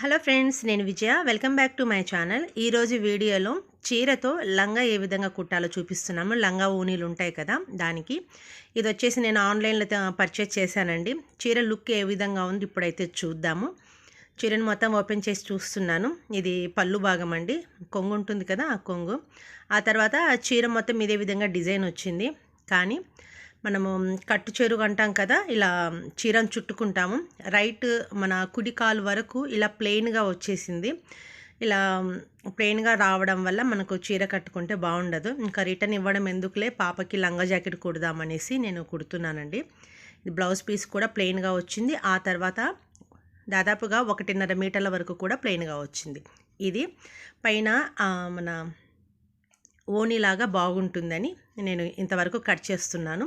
Hello friends నేను Vijaya. Welcome back to my channel. ఈరోజు వీడియోలో చీరతో లంగా ఏ విధంగా కుట్టాలో చూపిస్తున్నాము. లంగా ఊనీలు ఉంటాయి కదా దానికి. ఇది వచ్చేసి నేను ఆన్లైన్లో పర్చేస్ చేశానండి. చీర లుక్ ఏ విధంగా ఉంది ఇప్పుడైతే చూద్దాము. చీరను మొత్తం ఓపెన్ చేసి చూస్తున్నాను. ఇది పళ్ళు భాగం అండి. కొంగు ఉంటుంది కదా ఆ కొంగు. ఆ తర్వాత చీర మొత్తం ఇదే విధంగా డిజైన్ వచ్చింది. కానీ మనము కట్టు చెరుగు అంటాం కదా ఇలా చీరను చుట్టుకుంటాము. రైట్ మన కుడి కాలు వరకు ఇలా ప్లెయిన్గా వచ్చేసింది. ఇలా ప్లెయిన్గా రావడం వల్ల మనకు చీర కట్టుకుంటే బాగుండదు. ఇంకా రిటర్న్ ఇవ్వడం ఎందుకులే పాపకి లంగా జాకెట్ కుడదామనేసి నేను కుడుతున్నానండి. బ్లౌజ్ పీస్ కూడా ప్లెయిన్గా వచ్చింది. ఆ తర్వాత దాదాపుగా ఒకటిన్నర మీటర్ల వరకు కూడా ప్లెయిన్గా వచ్చింది. ఇది పైన మన ఓనిలాగా బాగుంటుందని నేను ఇంతవరకు కట్ చేస్తున్నాను.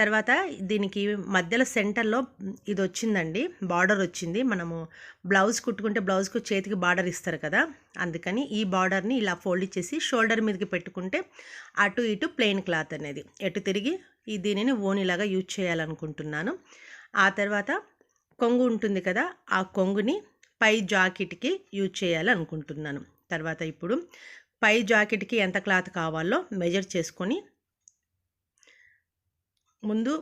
తర్వాత దీనికి మధ్యలో సెంటర్లో ఇది వచ్చిందండి బార్డర్ వచ్చింది. మనము బ్లౌజ్ కుట్టుకుంటే బ్లౌజ్కు చేతికి బార్డర్ ఇస్తారు కదా అందుకని ఈ బార్డర్ని ఇలా ఫోల్డ్ చేసి షోల్డర్ మీదకి పెట్టుకుంటే అటు ఇటు ప్లెయిన్ క్లాత్ అనేది. ఎటు తిరిగి ఈ దీనిని ఓనిలాగా యూజ్ చేయాలనుకుంటున్నాను. ఆ తర్వాత కొంగు ఉంటుంది కదా ఆ కొంగుని పై జాకెట్కి యూజ్ చేయాలనుకుంటున్నాను. తర్వాత ఇప్పుడు పై జాకెట్కి ఎంత క్లాత్ కావాలో మెజర్ చేసుకొని ముందు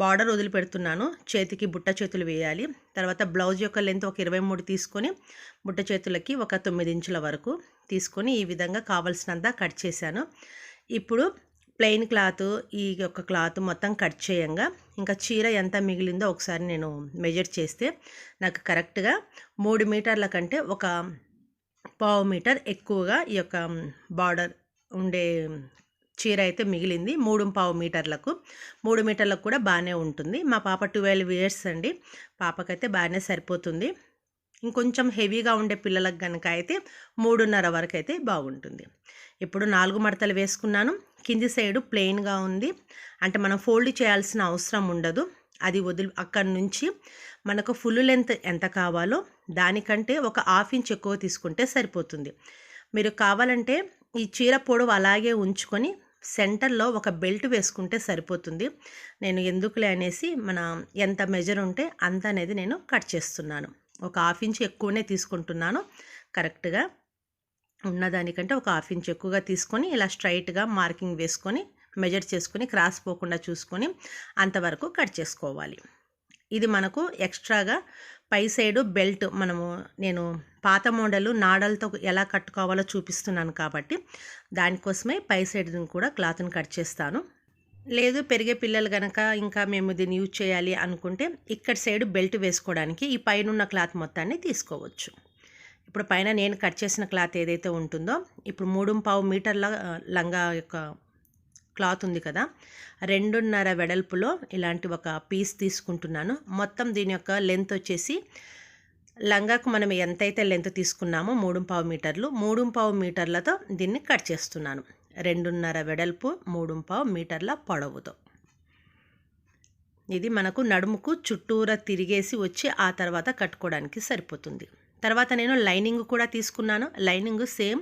బార్డర్ వదిలిపెడుతున్నాను. చేతికి బుట్ట చేతులు వేయాలి. తర్వాత బ్లౌజ్ యొక్క లెంత్ ఒక ఇరవై మూడు తీసుకొని బుట్ట చేతులకి ఒక తొమ్మిది ఇంచుల వరకు తీసుకొని ఈ విధంగా కావలసినంత కట్ చేశాను. ఇప్పుడు ప్లెయిన్ క్లాత్ ఈ యొక్క క్లాత్ మొత్తం కట్ చేయంగా. ఇంకా చీర ఎంత మిగిలిందో ఒకసారి నేను మెజర్ చేస్తే నాకు కరెక్ట్గా మూడు మీటర్ల కంటే ఒక పావు మీటర్ ఎక్కువగా ఈ యొక్క బార్డర్ ఉండే చీర అయితే మిగిలింది. మూడు పావు మీటర్లకు. మూడు మీటర్లకు కూడా బాగానే ఉంటుంది. మా పాప ట్వెల్వ్ ఇయర్స్ అండి. పాపకైతే బాగానే సరిపోతుంది. ఇంకొంచెం హెవీగా ఉండే పిల్లలకు కనుక అయితే మూడున్నర వరకు అయితే బాగుంటుంది. ఇప్పుడు నాలుగు మడతలు వేసుకున్నాను. కింది సైడు ప్లెయిన్గా ఉంది. అంటే మనం ఫోల్డ్ చేయాల్సిన అవసరం ఉండదు. అది వదిలి అక్కడి నుంచి మనకు ఫుల్ లెంత్ ఎంత కావాలో దానికంటే ఒక హాఫ్ ఇంచ్ ఎక్కువ తీసుకుంటే సరిపోతుంది. మీరు కావాలంటే ఈ చీర పొడవు అలాగే ఉంచుకొని సెంటర్లో ఒక బెల్ట్ వేసుకుంటే సరిపోతుంది. నేను ఎందుకులే అనేసి మన ఎంత మెజర్ ఉంటే అంత అనేది నేను కట్ చేస్తున్నాను. ఒక హాఫ్ ఇంచ్ ఎక్కువనే తీసుకుంటున్నాను. కరెక్ట్గా ఉన్నదానికంటే ఒక హాఫ్ ఇంచ్ ఎక్కువగా తీసుకొని ఇలా స్ట్రైట్గా మార్కింగ్ వేసుకొని మెజర్ చేసుకొని క్రాస్ పోకుండా చూసుకొని అంతవరకు కట్ చేసుకోవాలి. ఇది మనకు ఎక్స్ట్రాగా పై సైడు బెల్ట్ మనము నేను పాత మోడలు నాడలతో ఎలా కట్టుకోవాలో చూపిస్తున్నాను కాబట్టి దానికోసమే పై సైడ్ని కూడా క్లాత్ని కట్ చేస్తాను. లేదు పెరిగే పిల్లలు కనుక ఇంకా మేము దీన్ని యూజ్ చేయాలి అనుకుంటే ఇక్కడ సైడ్ బెల్ట్ వేసుకోవడానికి ఈ పైన ఉన్న క్లాత్ మొత్తాన్ని తీసుకోవచ్చు. ఇప్పుడు పైన నేను కట్ చేసిన క్లాత్ ఏదైతే ఉంటుందో ఇప్పుడు మూడు పావు మీటర్ల లంగా యొక్క క్లాత్ ఉంది కదా. రెండున్నర వెడల్పులో ఇలాంటి ఒక పీస్ తీసుకుంటున్నాను. మొత్తం దీని యొక్క లెంత్ వచ్చేసి లంగాకు మనం ఎంతైతే లెంత్ తీసుకున్నామో మూడు పావు మీటర్లు మూడు పావు మీటర్లతో దీన్ని కట్ చేస్తున్నాను. రెండున్నర వెడల్పు మూడు పావు మీటర్ల పొడవుతో. ఇది మనకు నడుముకు చుట్టూరా తిరిగేసి వచ్చి ఆ తర్వాత కట్టుకోవడానికి సరిపోతుంది. తర్వాత నేను లైనింగ్ కూడా తీసుకున్నాను. లైనింగ్ సేమ్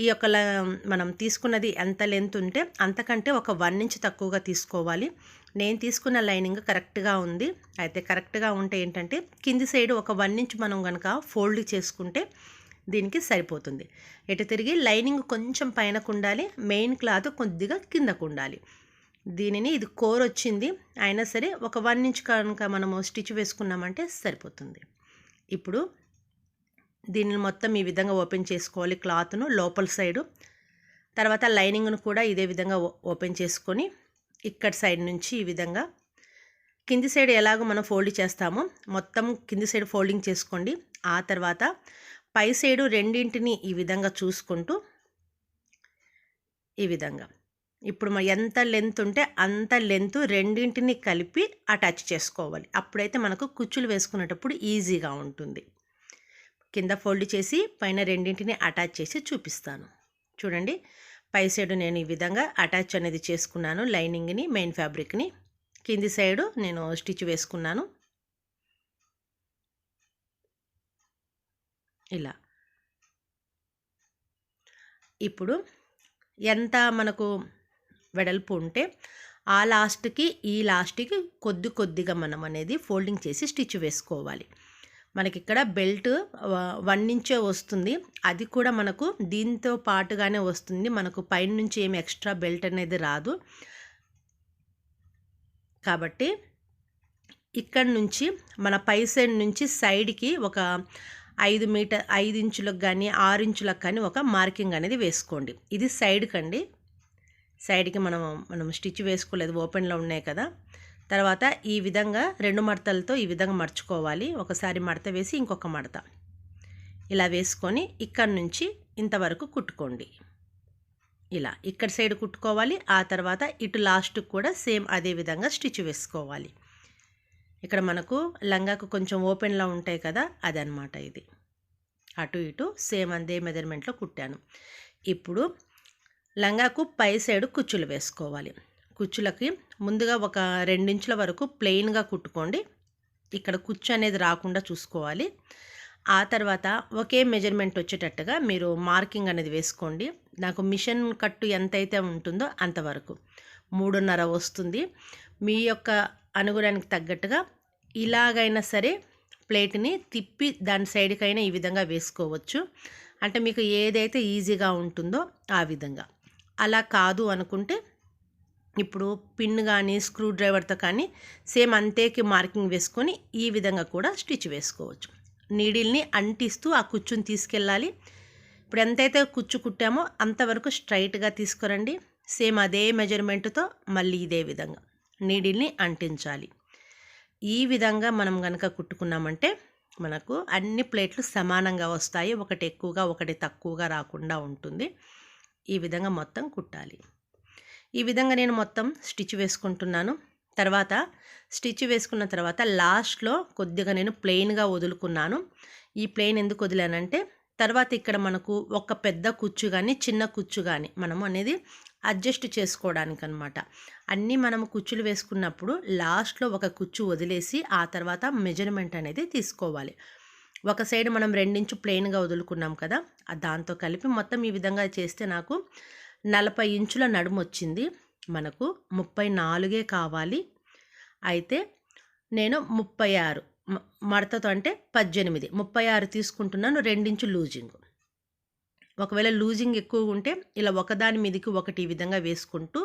ఈ యొక్క ల- మనం తీసుకున్నది ఎంత లెంత్ ఉంటే అంతకంటే ఒక వన్ ఇంచ్ తక్కువగా తీసుకోవాలి. నేను తీసుకున్న లైనింగ్ కరెక్ట్గా ఉంది. అయితే కరెక్ట్గా ఉంటే ఏంటంటే కింది సైడ్ ఒక వన్ ఇంచ్ మనం కనుక ఫోల్డ్ చేసుకుంటే దీనికి సరిపోతుంది. ఎటు తిరిగి లైనింగ్ కొంచెం పైనకు ఉండాలి. మెయిన్ క్లాత్ కొద్దిగా కిందకు ఉండాలి. దీనిని ఇది కోర్ వచ్చింది. అయినా సరే ఒక వన్ ఇంచ్ కనుక మనము స్టిచ్ వేసుకున్నామంటే సరిపోతుంది. ఇప్పుడు దీనిని మొత్తం ఈ విధంగా ఓపెన్ చేసుకోవాలి క్లాత్ను లోపల సైడు. తర్వాత లైనింగ్ను కూడా ఇదే విధంగా ఓపెన్ చేసుకొని ఇక్కడ సైడ్ నుంచి ఈ విధంగా. కింది సైడ్ ఎలాగో మనం ఫోల్డ్ చేస్తామో మొత్తం కింది సైడ్ ఫోల్డింగ్ చేసుకోండి. ఆ తర్వాత పై సైడు రెండింటిని ఈ విధంగా చూసుకుంటూ ఈ విధంగా. ఇప్పుడు ఎంత లెంత్ ఉంటే అంత లెంత్ రెండింటిని కలిపి అటాచ్ చేసుకోవాలి. అప్పుడైతే మనకు కుచ్చులు వేసుకునేటప్పుడు ఈజీగా ఉంటుంది. కింద ఫోల్డ్ చేసి పైన రెండింటిని అటాచ్ చేసి చూపిస్తాను. చూడండి. పై సైడ్ నేను ఈ విధంగా అటాచ్ అనేది చేసుకున్నాను. లైనింగ్ని మెయిన్ ఫ్యాబ్రిక్ని. కింది సైడు నేను స్టిచ్ వేసుకున్నాను. ఇలా. ఇప్పుడు ఎంత మనకు వెడల్పు ఉంటే ఆ లాస్ట్కి ఈ లాస్ట్కి కొద్ది కొద్దిగా మనం అనేది ఫోల్డింగ్ చేసి స్టిచ్ వేసుకోవాలి. మనకి ఇక్కడ బెల్ట్ వన్ ఇంచే వస్తుంది. అది కూడా మనకు దీంతో పాటుగానే వస్తుంది. మనకు పైన నుంచి ఏమి ఎక్స్ట్రా బెల్ట్ అనేది రాదు. కాబట్టి ఇక్కడ నుంచి మన పై సైడ్ నుంచి సైడ్కి ఒక ఐదు మీటర్ ఐదు ఇంచులకు కానీ ఆరు ఇంచులకు కానీ ఒక మార్కింగ్ అనేది వేసుకోండి. ఇది సైడ్కి అండి సైడ్కి మనం మనం స్టిచ్ వేసుకోలేదు. ఓపెన్లో ఉన్నాయి కదా. తర్వాత ఈ విధంగా రెండు మడతలతో ఈ విధంగా మర్చుకోవాలి ఒకసారి మడత వేసి ఇంకొక మడత. ఇలా వేసుకొని ఇక్కడి నుంచి ఇంతవరకు కుట్టుకోండి. ఇలా ఇక్కడ సైడ్ కుట్టుకోవాలి. ఆ తర్వాత ఇటు లాస్ట్కి కూడా సేమ్ అదే విధంగా స్టిచ్ వేసుకోవాలి. ఇక్కడ మనకు లంగాకు కొంచెం ఓపెన్లో ఉంటాయి కదా అదనమాట ఇది. అటు ఇటు సేమ్ అదే మెజర్మెంట్లో కుట్టాను. ఇప్పుడు లంగాకు పై సైడ్ కుచ్చులు వేసుకోవాలి. కుచ్చులకి ముందుగా ఒక రెండించుల వరకు ప్లెయిన్గా కుట్టుకోండి. ఇక్కడ కుచ్చు అనేది రాకుండా చూసుకోవాలి. ఆ తర్వాత ఒకే మెజర్మెంట్ వచ్చేటట్టుగా మీరు మార్కింగ్ అనేది వేసుకోండి. నాకు మిషన్ కట్టు ఎంతైతే ఉంటుందో అంతవరకు మూడున్నర వస్తుంది. మీ యొక్క అనుగుణానికి తగ్గట్టుగా ఇలాగైనా సరే ప్లేట్ని తిప్పి దాని సైడ్కైనా ఈ విధంగా వేసుకోవచ్చు. అంటే మీకు ఏదైతే ఈజీగా ఉంటుందో ఆ విధంగా. అలా కాదు అనుకుంటే ఇప్పుడు పిన్ కానీ స్క్రూ డ్రైవర్తో కానీ సేమ్ అంతేకి మార్కింగ్ వేసుకొని ఈ విధంగా కూడా స్టిచ్ వేసుకోవచ్చు. నీడిల్ని అంటిస్తూ ఆ కుచ్చుని తీసుకెళ్ళాలి. ఇప్పుడు ఎంతైతే కుచ్చు కుట్టామో అంతవరకు స్ట్రైట్గా తీసుకురండి. సేమ్ అదే మెజర్మెంట్తో మళ్ళీ ఇదే విధంగా నీడిల్ని అంటించాలి. ఈ విధంగా మనం కనుక కుట్టుకున్నామంటే మనకు అన్ని ప్లేట్లు సమానంగా వస్తాయి. ఒకటి ఎక్కువగా ఒకటి తక్కువగా రాకుండా ఉంటుంది. ఈ విధంగా మొత్తం కుట్టాలి. ఈ విధంగా నేను మొత్తం స్టిచ్ వేసుకుంటున్నాను. తర్వాత స్టిచ్ వేసుకున్న తర్వాత లాస్ట్లో కొద్దిగా నేను ప్లెయిన్గా వదులుకున్నాను. ఈ ప్లెయిన్ ఎందుకు వదిలానంటే తర్వాత ఇక్కడ మనకు ఒక పెద్ద కుచ్చు కానీ చిన్న కుచ్చు కానీ మనము అనేది అడ్జస్ట్ చేసుకోవడానికి అనమాట అన్నీ మనము కుచ్చులు వేసుకున్నప్పుడు లాస్ట్లో ఒక కుచ్చు వదిలేసి ఆ తర్వాత మెజర్మెంట్ అనేది తీసుకోవాలి. ఒక సైడ్ మనం రెండించు ప్లెయిన్గా వదులుకున్నాం కదా దాంతో కలిపి మొత్తం ఈ విధంగా చేస్తే నాకు నలభై ఇంచుల నడుము వచ్చింది మనకు ముప్పై నాలుగే కావాలి. అయితే నేను ముప్పై ఆరు మడతతో అంటే పద్దెనిమిది ముప్పై ఆరు తీసుకుంటున్నాను రెండించు లూజింగ్. ఒకవేళ లూజింగ్ ఎక్కువ ఉంటే ఇలా ఒకదాని మీదకి ఒకటి ఈ విధంగా వేసుకుంటూ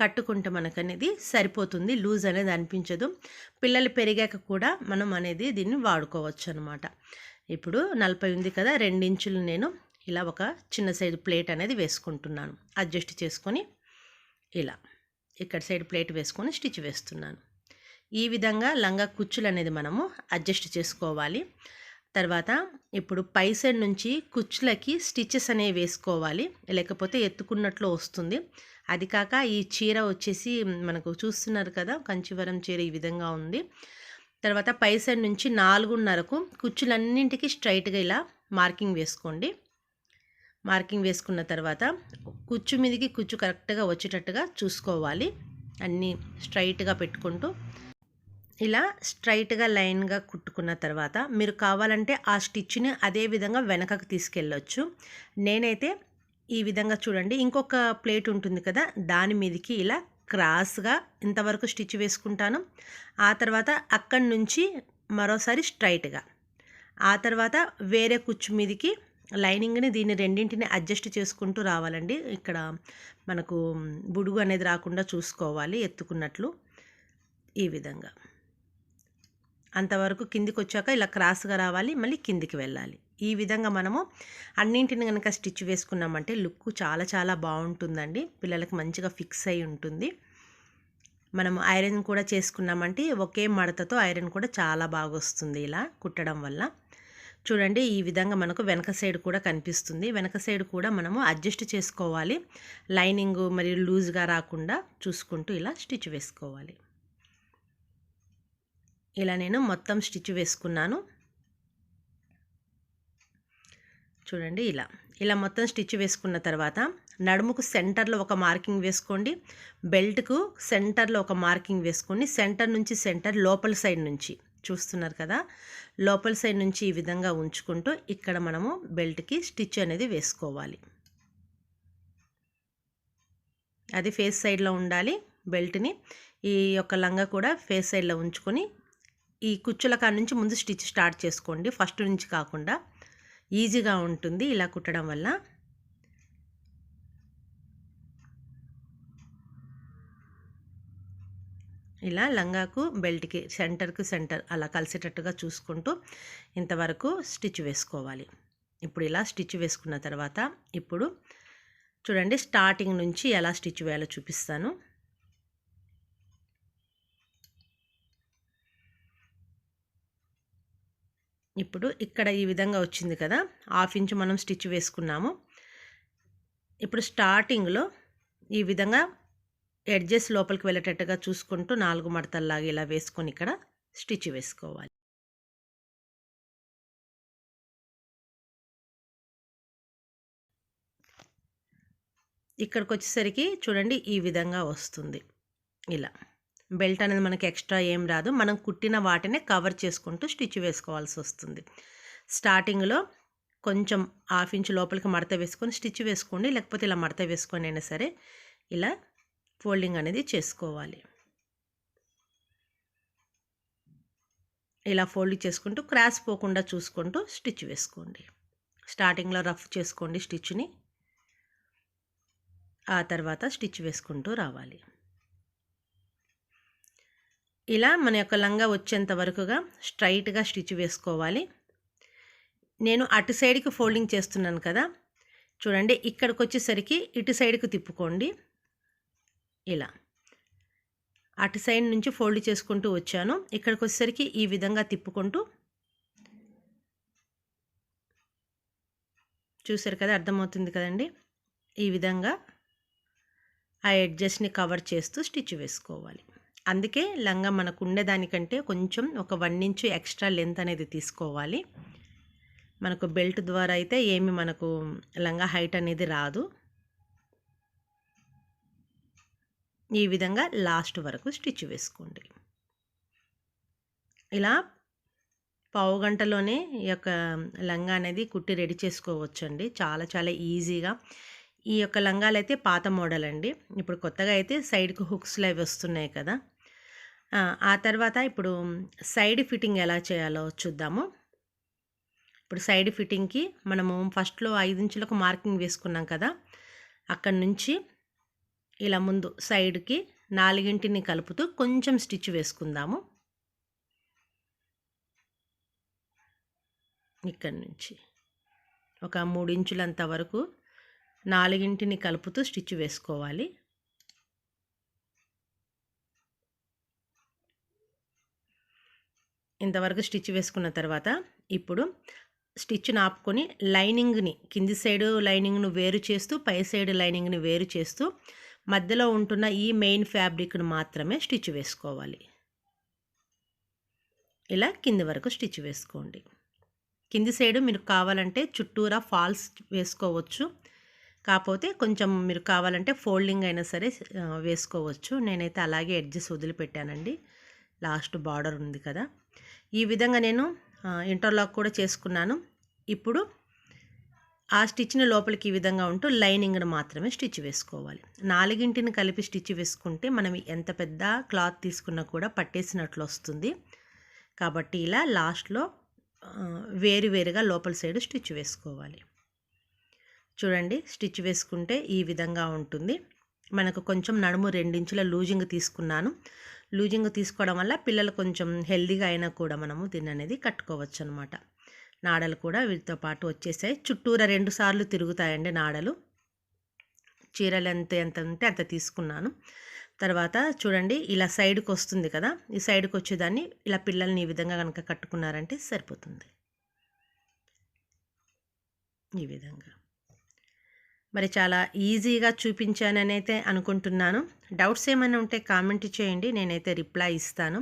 కట్టుకుంటే మనకు అనేది సరిపోతుంది లూజ్ అనేది అనిపించదు. పిల్లలు పెరిగాక కూడా మనం అనేది దీన్ని వాడుకోవచ్చు అనమాట ఇప్పుడు నలభై ఉంది కదా రెండించులు నేను ఇలా ఒక చిన్న సైజు ప్లేట్ అనేది వేసుకుంటున్నాను. అడ్జస్ట్ చేసుకొని ఇలా ఇక్కడ సైడ్ ప్లేట్ వేసుకొని స్టిచ్ వేస్తున్నాను. ఈ విధంగా లంగా కుచ్చులు అనేది మనము అడ్జస్ట్ చేసుకోవాలి. తర్వాత ఇప్పుడు పై సైడ్ నుంచి కుచ్చులకి స్టిచెస్ అనేవి వేసుకోవాలి. లేకపోతే ఎత్తుకున్నట్లు వస్తుంది. అది కాక ఈ చీర వచ్చేసి మనకు చూస్తున్నారు కదా కంచివరం చీర ఈ విధంగా ఉంది. తర్వాత పై సైడ్ నుంచి నాలుగున్నరకు కుచ్చులన్నింటికి స్ట్రైట్గా ఇలా మార్కింగ్ వేసుకోండి. మార్కింగ్ వేసుకున్న తర్వాత కుచ్చు మీదకి కుచ్చు కరెక్ట్గా వచ్చేటట్టుగా చూసుకోవాలి. అన్నీ స్ట్రైట్గా పెట్టుకుంటూ ఇలా స్ట్రైట్గా లైన్గా కుట్టుకున్న తర్వాత మీరు కావాలంటే ఆ స్టిచ్ని అదే విధంగా వెనకకు తీసుకెళ్ళొచ్చు. నేనైతే ఈ విధంగా చూడండి ఇంకొక ప్లేట్ ఉంటుంది కదా దాని మీదకి ఇలా క్రాస్గా ఇంతవరకు స్టిచ్ వేసుకుంటాను. ఆ తర్వాత అక్కడి నుంచి మరోసారి స్ట్రైట్గా. ఆ తర్వాత వేరే కుచ్చు మీదకి లైనింగ్ని దీన్ని రెండింటిని అడ్జస్ట్ చేసుకుంటూ రావాలండి. ఇక్కడ మనకు బుడుగు అనేది రాకుండా చూసుకోవాలి ఎత్తుకున్నట్లు ఈ విధంగా. అంతవరకు కిందికి వచ్చాక ఇలా క్రాస్గా రావాలి మళ్ళీ కిందికి వెళ్ళాలి. ఈ విధంగా మనము అన్నింటిని కనుక స్టిచ్ వేసుకున్నామంటే లుక్ చాలా చాలా బాగుంటుందండి. పిల్లలకి మంచిగా ఫిక్స్ అయి ఉంటుంది. మనం ఐరన్ కూడా చేసుకున్నామంటే ఒకే మడతతో ఐరన్ కూడా చాలా బాగా వస్తుంది ఇలా కుట్టడం వల్ల. చూడండి ఈ విధంగా మనకు వెనక సైడ్ కూడా కనిపిస్తుంది. వెనక సైడ్ కూడా మనము అడ్జస్ట్ చేసుకోవాలి. లైనింగ్ మరియు లూజ్గా రాకుండా చూసుకుంటూ ఇలా స్టిచ్ వేసుకోవాలి. ఇలా నేను మొత్తం స్టిచ్ వేసుకున్నాను. చూడండి ఇలా. ఇలా మొత్తం స్టిచ్ వేసుకున్న తర్వాత నడుముకు సెంటర్లో ఒక మార్కింగ్ వేసుకోండి. బెల్ట్కు సెంటర్లో ఒక మార్కింగ్ వేసుకోండి సెంటర్ నుంచి సెంటర్ లోపల సైడ్ నుంచి. చూస్తున్నారు కదా. లోపల సైడ్ నుంచి ఈ విధంగా ఉంచుకుంటూ ఇక్కడ మనము బెల్ట్కి స్టిచ్ అనేది వేసుకోవాలి. అది ఫేస్ సైడ్లో ఉండాలి బెల్ట్ని. ఈ యొక్క లంగా కూడా ఫేస్ సైడ్లో ఉంచుకొని ఈ కుచ్చుల కాడ నుంచి ముందు స్టిచ్ స్టార్ట్ చేసుకోండి. ఫస్ట్ నుంచి కాకుండా ఈజీగా ఉంటుంది ఇలా కుట్టడం వల్ల. ఇలా లంగాకు బెల్ట్కి సెంటర్కి సెంటర్ అలా కలిసేటట్టుగా చూసుకుంటూ ఇంతవరకు స్టిచ్ వేసుకోవాలి. ఇప్పుడు ఇలా స్టిచ్ వేసుకున్న తర్వాత ఇప్పుడు చూడండి స్టార్టింగ్ నుంచి ఎలా స్టిచ్ వేయాలో చూపిస్తాను. ఇప్పుడు ఇక్కడ ఈ విధంగా వచ్చింది కదా హాఫ్ ఇంచ్ మనం స్టిచ్ వేసుకున్నాము. ఇప్పుడు స్టార్టింగ్లో ఈ విధంగా ఎడ్జెస్ లోపలికి వెళ్ళేటట్టుగా చూసుకుంటూ నాలుగు మడతల్లాగా ఇలా వేసుకొని ఇక్కడ స్టిచ్ వేసుకోవాలి. ఇక్కడికి వచ్చేసరికి చూడండి ఈ విధంగా వస్తుంది. ఇలా బెల్ట్ అనేది మనకి ఎక్స్ట్రా ఏం రాదు. మనం కుట్టిన వాటినే కవర్ చేసుకుంటూ స్టిచ్ వేసుకోవాల్సి వస్తుంది. స్టార్టింగ్లో కొంచెం హాఫ్ ఇంచ్ లోపలికి మడత వేసుకొని స్టిచ్ వేసుకోండి. లేకపోతే ఇలా మడత వేసుకొని అయినా సరే ఇలా ఫోల్డింగ్ అనేది చేసుకోవాలి. ఇలా ఫోల్డ్ చేసుకుంటూ క్రాస్ పోకుండా చూసుకుంటూ స్టిచ్ వేసుకోండి. స్టార్టింగ్లో రఫ్ చేసుకోండి స్టిచ్ని. ఆ తర్వాత స్టిచ్ వేసుకుంటూ రావాలి. ఇలా మన యొక్క లంగా వచ్చేంత వరకుగా స్ట్రైట్గా స్టిచ్ వేసుకోవాలి. నేను అటు సైడ్కి ఫోల్డింగ్ చేస్తున్నాను కదా. చూడండి ఇక్కడికి వచ్చేసరికి ఇటు సైడ్కి తిప్పుకోండి. ఇలా. అటు సైడ్ నుంచి ఫోల్డ్ చేసుకుంటూ వచ్చాను. ఇక్కడికి వచ్చేసరికి ఈ విధంగా తిప్పుకుంటూ చూసారు కదా అర్థమవుతుంది కదండి? ఈ విధంగా ఆ ఎడ్జస్ట్ని కవర్ చేస్తూ స్టిచ్ వేసుకోవాలి. అందుకే లంగా మనకు ఉండేదానికంటే కొంచెం ఒక వన్ ఇంచు ఎక్స్ట్రా లెంత్ అనేది తీసుకోవాలి. మనకు బెల్ట్ ద్వారా అయితే ఏమి మనకు లంగా హైట్ అనేది రాదు. ఈ విధంగా లాస్ట్ వరకు స్టిచ్ వేసుకోండి. ఇలా పావు గంటలోనే ఈ యొక్క లంగా అనేది కుట్టి రెడీ చేసుకోవచ్చండి. చాలా చాలా ఈజీగా. ఈ యొక్క లంగాలు అయితే పాత మోడల్ అండి. ఇప్పుడు కొత్తగా అయితే సైడ్కి హుక్స్లు అవి వస్తున్నాయి కదా. ఆ తర్వాత ఇప్పుడు సైడ్ ఫిట్టింగ్ ఎలా చేయాలో చూద్దాము. ఇప్పుడు సైడ్ ఫిట్టింగ్కి మనము ఫస్ట్లో ఐదు ఇంచులకు మార్కింగ్ వేసుకున్నాం కదా. అక్కడి నుంచి ఇలా ముందు సైడ్కి నాలుగింటిని కలుపుతూ కొంచెం స్టిచ్ వేసుకుందాము. ఇక్కడి నుంచి ఒక మూడించులంత వరకు నాలుగింటిని కలుపుతూ స్టిచ్ వేసుకోవాలి. ఇంతవరకు స్టిచ్ వేసుకున్న తర్వాత ఇప్పుడు స్టిచ్ నాపుకొని లైనింగ్ని కింది సైడ్ లైనింగ్ను వేరు చేస్తూ పై సైడ్ లైనింగ్ని వేరు చేస్తూ మధ్యలో ఉంటున్న ఈ మెయిన్ ఫ్యాబ్రిక్ను మాత్రమే స్టిచ్ వేసుకోవాలి. ఇలా కింది వరకు స్టిచ్ వేసుకోండి. కింది సైడ్ మీరు కావాలంటే చుట్టూరా ఫాల్స్ వేసుకోవచ్చు. కాకపోతే కొంచెం మీరు కావాలంటే ఫోల్డింగ్ అయినా సరే వేసుకోవచ్చు. నేనైతే అలాగే ఎడ్జెస్ వదిలిపెట్టానండి. లాస్ట్ బార్డర్ ఉంది కదా. ఈ విధంగా నేను ఇంటర్లాక్ కూడా చేసుకున్నాను. ఇప్పుడు ఆ స్టిచ్ని లోపలికి ఈ విధంగా ఉంటూ లైనింగ్ను మాత్రమే స్టిచ్ వేసుకోవాలి. నాలుగింటిని కలిపి స్టిచ్ వేసుకుంటే మనం ఎంత పెద్ద క్లాత్ తీసుకున్నా కూడా పట్టేసినట్లు వస్తుంది. కాబట్టి ఇలా లాస్ట్లో వేరు వేరుగా లోపల సైడ్ స్టిచ్ వేసుకోవాలి. చూడండి స్టిచ్ వేసుకుంటే ఈ విధంగా ఉంటుంది. మనకు కొంచెం నడుము రెండించుల లూజింగ్ తీసుకున్నాను. లూజింగ్ తీసుకోవడం వల్ల పిల్లలు కొంచెం హెల్దీగా అయినా కూడా మనము దీన్ని అనేది కట్టుకోవచ్చు అనమాట నాడలు కూడా వీటితో పాటు వచ్చేసాయి. చుట్టూరా రెండు సార్లు తిరుగుతాయండి నాడలు. చీరలు ఎంత ఎంత ఉంటే అంత తీసుకున్నాను. తర్వాత చూడండి ఇలా సైడ్కి వస్తుంది కదా ఈ సైడ్కి వచ్చేదాన్ని ఇలా పిల్లల్ని ఈ విధంగా కనుక కట్టుకున్నారంటే సరిపోతుంది. ఈ విధంగా. మరి చాలా ఈజీగా చూపించానని అయితే అనుకుంటున్నాను. డౌట్స్ ఏమైనా ఉంటే కామెంట్ చేయండి నేనైతే రిప్లై ఇస్తాను.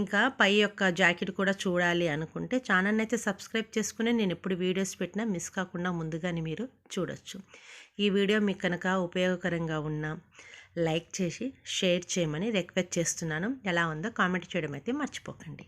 ఇంకా పై యొక్క జాకెట్ కూడా చూడాలి అనుకుంటే ఛానల్ని అయితే సబ్స్క్రైబ్ చేసుకుని నేను ఎప్పుడు వీడియోస్ పెట్టినా మిస్ కాకుండా ముందుగానే మీరు చూడొచ్చు. ఈ వీడియో మీకు కనుక ఉపయోగకరంగా ఉన్నా లైక్ చేసి షేర్ చేయమని రిక్వెస్ట్ చేస్తున్నాను. ఎలా ఉందో కామెంట్ చేయడం అయితే మర్చిపోకండి.